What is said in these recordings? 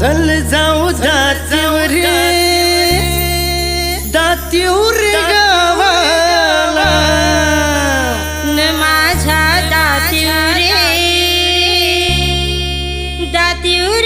चल जाऊ दातीवरे दातीवर गावाला. माझ्या दातीवरे दातीवर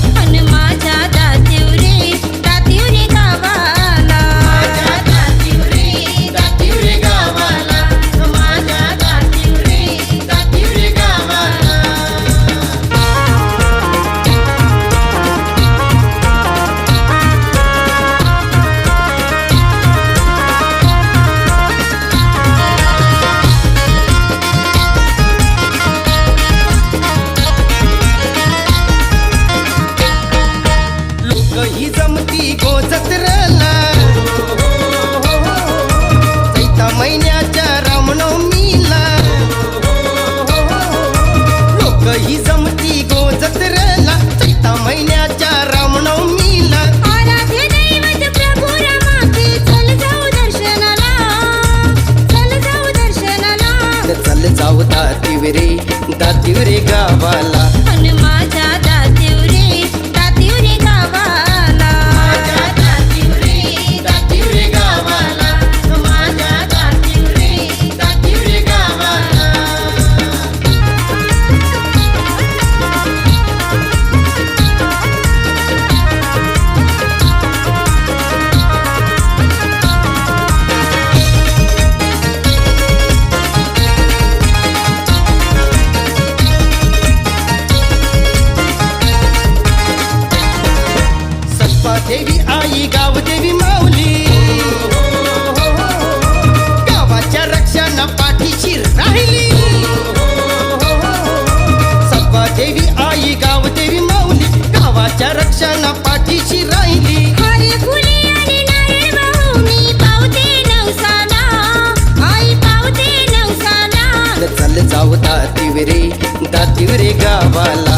bailar. देवी आई गाव देवी माऊली. गावाच्या रक्षणा पाठीशी राहिली. सव्वा देवी आई गाव देवी माऊली. गावाच्या रक्षणा पाठीशी राहिली. चाल जाऊ दातीवरे दातीवरे गावाला.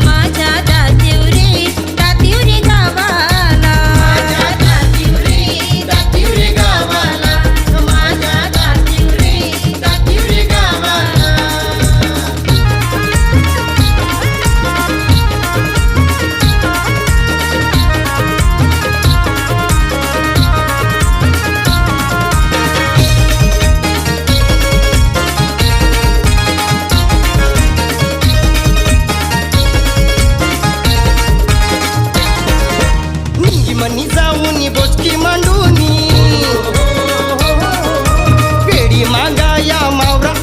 जाऊनी बोचकी मांडूनी. पेढी मागा या मावरा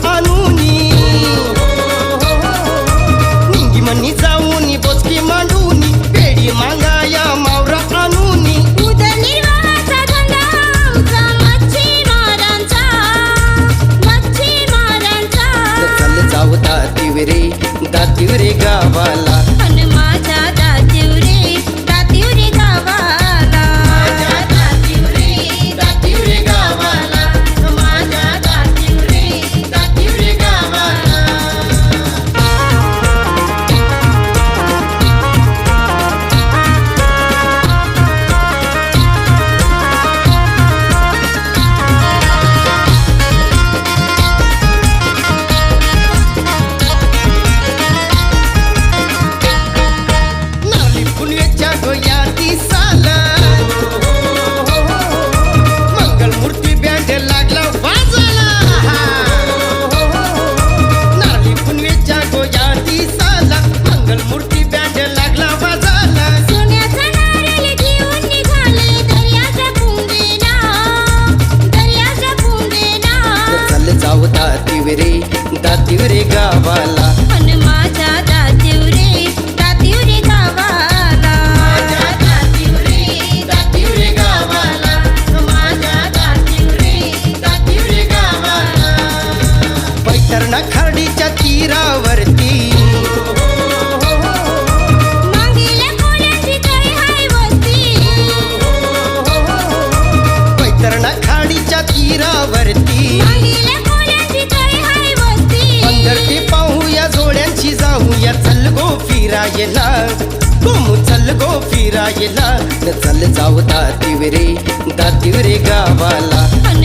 गो फिरायला न चल जाऊ दातीव रे गावाला. अन